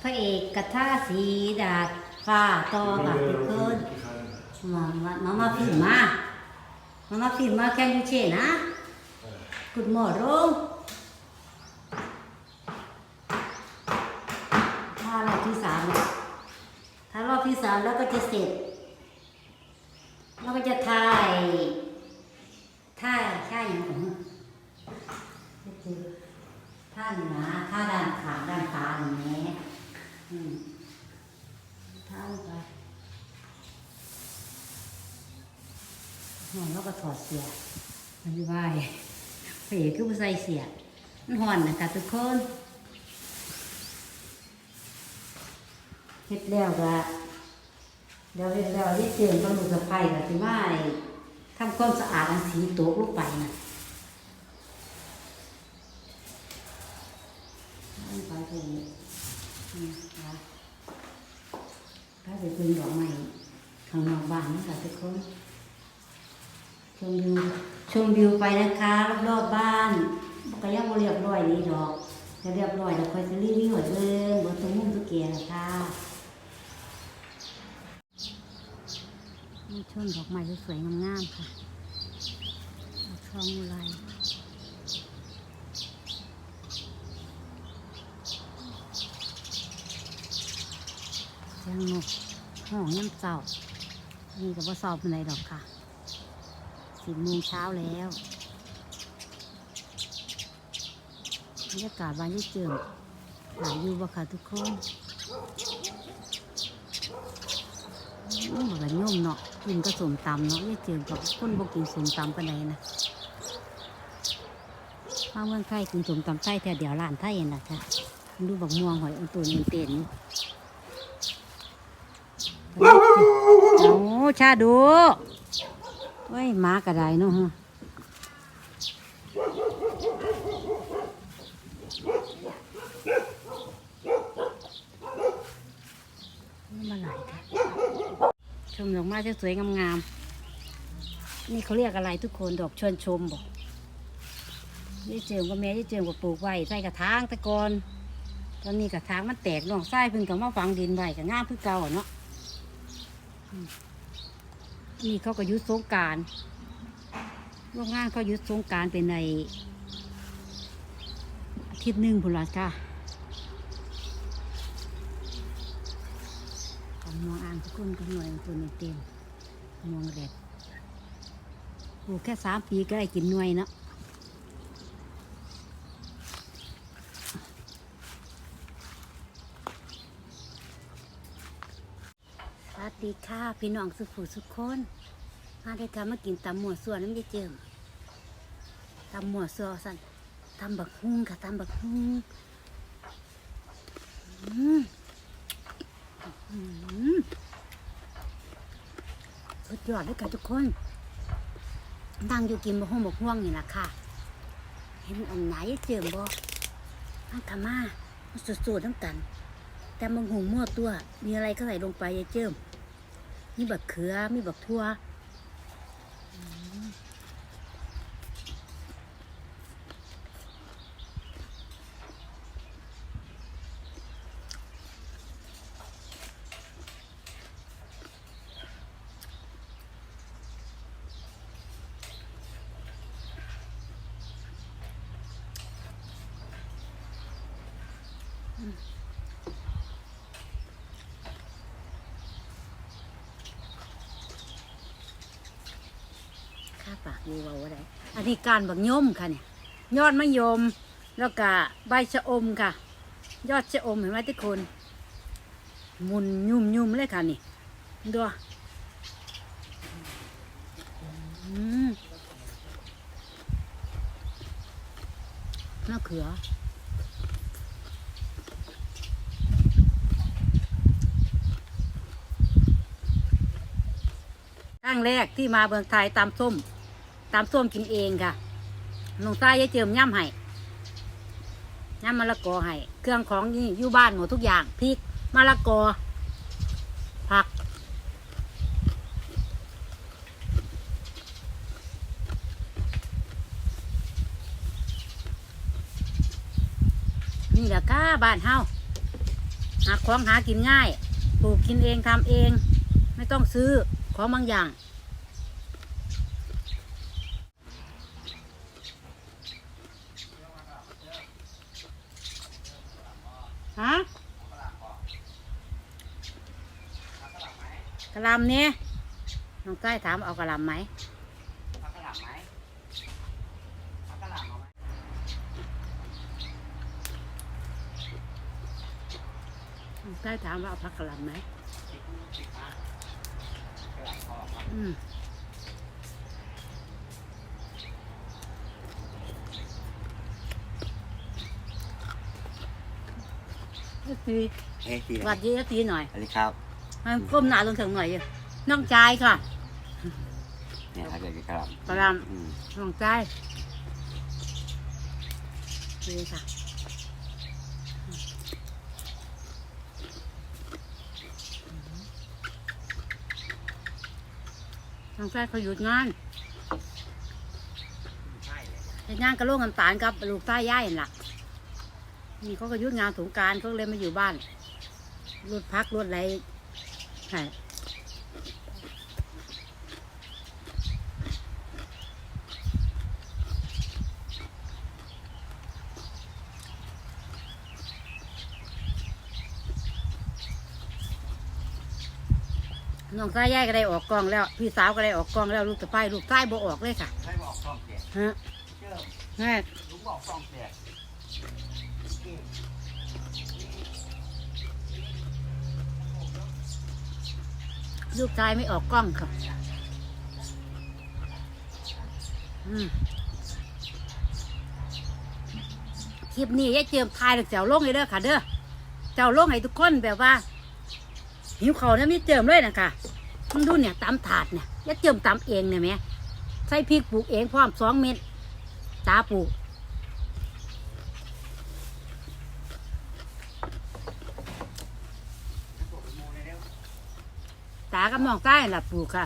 พระเอกกระท่าสีดาดฟ้าต่อกับทุกคนมามามามาฟิล์มมามามาฟิล์มมาแข่งยูเชนะกุดหมอรงถ้ารอบที่สามเนี่ยถ้ารอบที่สามแล้วก็จะเสร็จ แล้วก็จะถ่ายท่าท่าอย่างของท่าหนาท่าด้านขาด้านขาอย่างนี้อืมท่าลงไปหอนแล้ว ก็ถอดเสียมันไม่ไหวเป๋คือผู้ใส่เสีย มันห่อนนะคะทุกคนเฮ็ดแล้วก็เดี๋ยวเดี๋ยวที่เตือนต้องดูสะพายกับที่ว่าไอ้ทำความสะอาดอันสีโต๊ะลงไปนะลงไปตรงนี้นี่นะถ้าไปเป็นดอกไม้ข้างนอกบ้านนะคะทุกคน ชมวิวชมวิวไปนะคะรอบๆบ้านก็ยังบ่เรียบร้อยนี่ดอกจะเรียบร้อยแล้วค่อยจะรีวิวให้เบิ่งบนตรงมุมตะเกียนะคะนี่ช่วงดอกไม้สวยๆงามๆค่ะดอกทองอุไรเสียงนกห้องย่ำเจ้านี่ก็บ่สอบเป็นไรดอกค่ะ สิบโมงเช้าแล้วบรรยากาศบานยี่เจิมหลายอยู่บ่ค่ะทุกคนอืมมันก็ย่มเนาะกินก็สมตำเนาะยี่เจิมกับคนบ่กินสมตำปานใดนะมาเมืองไทยกินสมตำไทยแต่เดี๋ยวร้านไทยนะค่ะดูบักม่วงหอยอันตัวนี้เต้นอยู่โอ้ชาดู เว้ยมากระไดเนาะฮะมาหลชมดอกไม้สวยๆงามๆ นี่เขาเรียกอะไรทุกคนดอกชวนชมบอกยี่เจิมกับแม่ยี่เจิมกับปลูกไว้ใส่กระถางต่ก่อนตอนนี้กระถางมันแตกน้องไส้พิ่งกับมาฝังดินไว้กับงามพื่อเก่าเนาะ นี่เขาก็หยุดสงการโรงงานเขาหยุดสงการเป็นในอาทิตย์หนึ่งพุ่นละค่ะกำมองอ่างทุกคนก็หน่วยตัวนี้เต็มมองแรดปลูกแค่สามปีก็ได้กินหน่วยเนาะสวัส ดีค่ะพี่น้องสุขุสุขคนมาได้ค่ะมากินตำหมวดส่วนน้ำยาเจิมตำหมวดส่วนสันตำบักฮุ้งค่ะตำบักฮุ้งสุดยอดเลยค่ะทุกคนนั่งอยู่กินบักฮุ้งบักห่วงนี่แหละค่ะ เห็นอันไหนยาเจิมบ่มาทำมาสูดๆน้ำกันแต่บักฮุ้งมั่วตัว มีอะไรก็ใส่ลงไปยาเจิม มีบักเขือ มีบักทั่วข้าปาก อยู่ว่าอะไรอันนี้การบักยมค่ะเนี่ย ยอดมะยม แล้วก็ใบชะอมค่ะ ยอดชะอมเห็นไหมทุกคน มุนยุ่มยุ่มๆเลยค่ะนี่ดูอืมมะเขือครั้งแรกที่มาเมืองไทยตามส้ม ตามส้มกินเองค่ะลงใต้ยายเจิมย่ำให้ย่ำมะละกอให้เครื่องของนี่อยู่บ้านหมดทุกอย่างพริกมะละกอ ผัก นี่แหละก้าบ้านเฮาหาของหากินง่ายปลูกกินเองทำเอง ไม่ต้องซื้อของบางอย่าง ฮะ กระหลำเนี่ยน้องใต้ถามเอากระหลำไหมเอากระหล่ำไหมเอากระหล่ำเอาไหมน้องใต้ถามว่าเอาพักกระหลำไหมติดติดมากระหล่ำพอครับอืมเอ้ยตีเฮ้ยพี่หวัดดีเอ้ยตีหน่อย สวัสดีครับ มันก้มหน้าลงถึงหน่อยอยู่น้องชายค่ะเนี่ยถ้าเกิดกระหล่ำกระหลอืมน้องชายดีค่ะน้องชายเขาหยุดงานใช่เลยเฮ็ดงานกระโลกน้ำตาลกับลูกใต้ย่ายนั่นล่ะนี่เขาก็หยุดงานสงกรารเขาเลยมาอยู่บ้านรถพักรถอะไร ใช่น้องใต้ย่ายก็ได้ออกกองแล้ว พี่สาวก็ได้ออกกองแล้วลูกสะใภ้ลูกใต้บ่ออกเลยค่ะให้บอกช่องเสียฮะเชื่อแม่ลุงบอกช่องเสีย ลูกชายไม่ออกกล้องค่ะอืมคลิปนี้ยายเจิมทายเจ้าลงเลยเด้อค่ะ เด้อ เจ้าลงให้ทุกคนแบบว่า หิวเขาเนี่ยมีเจิมเลยนะค่ะมึงดูเนี่ยตำถาดเนี่ยยายเจิมตำเองเนี่ยแหมใส่พริกปลูกเองพร้อมสองเม็ดตาปลูก ตากับน้องใต้ล่ะปลูกค่ะ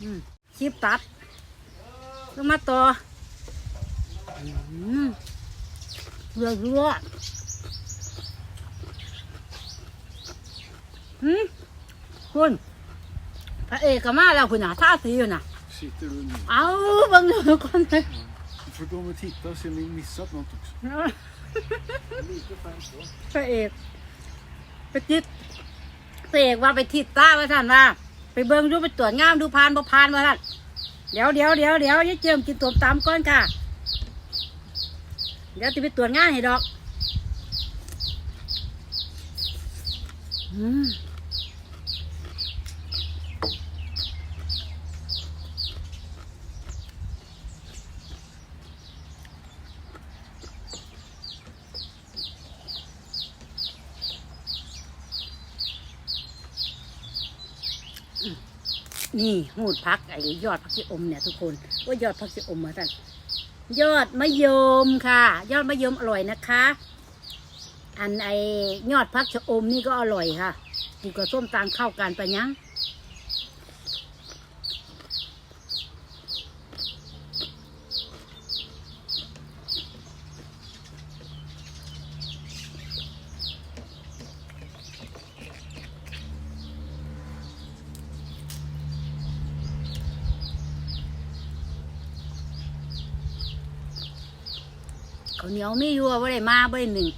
อืมคลิปตัดลงมาต่ออืมเรือเรือหืมคุณพระเอกก็มาแล้วคุณน่ะท่าสีอยู่น่ะ Sitter du nu? เอาเบังดูคนเลย Du får gå och titta och se om ni missat något också. Lite främst då. พระเอกไปจิตพระ เสกว่าไปทิดตาว่าท่านว่า ไปเบิ่งดูไปตรวจงามดูพานบ่พานว่าท่านเดี๋ยวเดี๋ยวเดี๋ยวเดี๋ยวยิ่เจิมกินตัวตามก้อนค่ะ เดี๋ยวจะไปตรวจงานให้ดอก อืม นี่หูดพักไอ้ยอดพักชีอมเนี่ยทุกคนว่ายอดพักชีอมมาท่านยอดมะยมค่ะ ยอดมะยมอร่อยนะคะ อันไอยอดพักชะอมนี่ก็อร่อยค่ะกินกับส้มตามเข้ากันไปยัง ขาเหนียวไมีอยู่ว่าได้มาบ่ได้หนึ่ง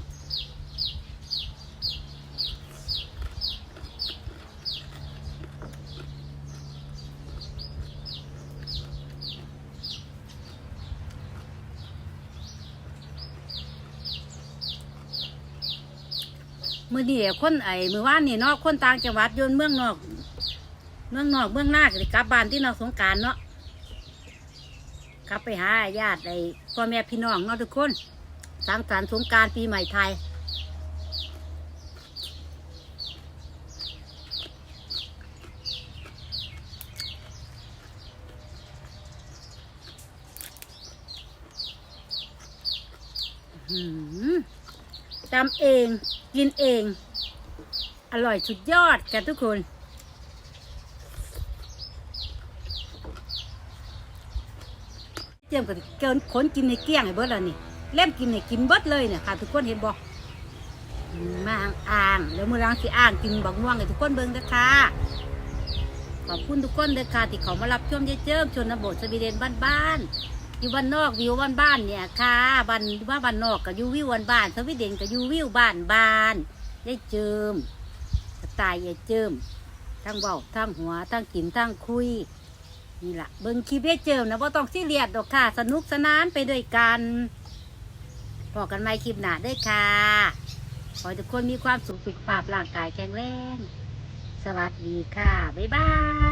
มือนี่คนไอ้มือว่านนี่เนาะคนต่างจังหวัดยนเมืองนอก เมืองนอกเมืองหน้าก็สิกลับบ้านที่นอกสงการเนาะกลับไปหาญาติไอ้พ่อแม่พี่น้องเนาะทุกคน สังสรรค์สงการปีใหม่ไทย ทำเองกินเอง อร่อยสุดยอดกันทุกคนเตรียมกันเกินขนกินในเกลี้ยงไอ้เบิร์ดแล้วนี่ เล่มกินในกินเบิดเลยเนี่ยค่ะ ทุกคนเห็นบ่มาอ่างแล้วมือล้างสิอ่างกินบักม่วงให้ทุกคนเบิ่งเด้อค่ะขอบคุณทุกคนเด้อค่ะที่เขามารับชมเย้เจิมชนบทสวีเดนบ้านๆอยู่บ้านนอกวิวบ้านบ้านเนี่ยค่ะบ้านว่าบ้านนอกกับยูวิวบ้านบ้านสวีเดนกับยูวิวบ้านบ้านได้เจิมสไตล์เย้เจิมทั้งเบาทั้งหัวทั้งกินทั้งคุยนี่แหละเบิ่งคลิปเย้เจิมนะว่าต้องซีเรียสดอกค่ะ สนุกสนานไปด้วยกัน พอกันใหม่คลิปหน้าด้วยค่ะ ขอทุกคนมีความสุขสุขภาพร่างกายแข็งแรง สวัสดีค่ะ บ๊ายบาย